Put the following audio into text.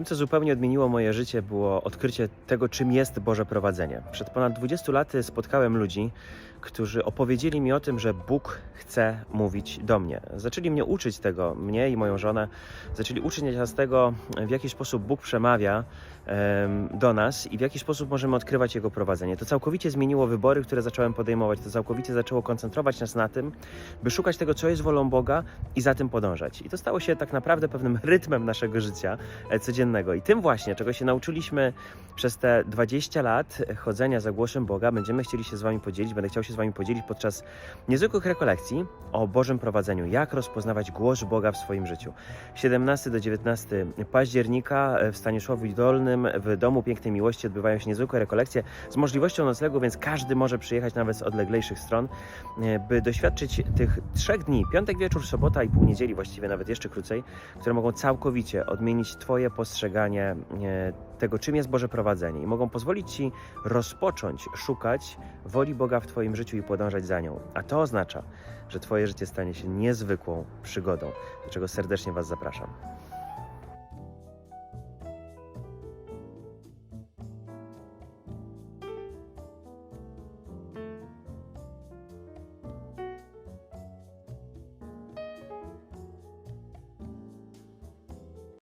Tym, co zupełnie odmieniło moje życie, było odkrycie tego, czym jest Boże prowadzenie. Przed ponad 20 laty spotkałem ludzi, którzy opowiedzieli mi o tym, że Bóg chce mówić do mnie. Zaczęli mnie uczyć tego, mnie i moją żonę, zaczęli uczyć nas tego, w jaki sposób Bóg przemawia em, do nas i w jaki sposób możemy odkrywać Jego prowadzenie. To całkowicie zmieniło wybory, które zacząłem podejmować. To całkowicie zaczęło koncentrować nas na tym, by szukać tego, co jest wolą Boga i za tym podążać. I to stało się tak naprawdę pewnym rytmem naszego życia e, codziennego. I tym właśnie, czego się nauczyliśmy przez te 20 lat chodzenia za głosem Boga, będziemy chcieli się z Wami podzielić. Będę chciał się z Wami podzielić podczas niezwykłych rekolekcji o Bożym prowadzeniu. Jak rozpoznawać głos Boga w swoim życiu. 17 do 19 października w Stanisławie Dolnym w Domu Pięknej Miłości odbywają się niezwykłe rekolekcje z możliwością noclegu, więc każdy może przyjechać nawet z odleglejszych stron, e, by doświadczyć tych trzech dni, piątek wieczór, sobota i pół niedzieli, właściwie nawet jeszcze krócej, które mogą całkowicie odmienić Twoje postrzeganie e, tego, czym jest Boże prowadzenie i mogą pozwolić Ci rozpocząć szukać woli Boga w Twoim życiu i podążać za nią. A to oznacza, że Twoje życie stanie się niezwykłą przygodą, do czego serdecznie Was zapraszam.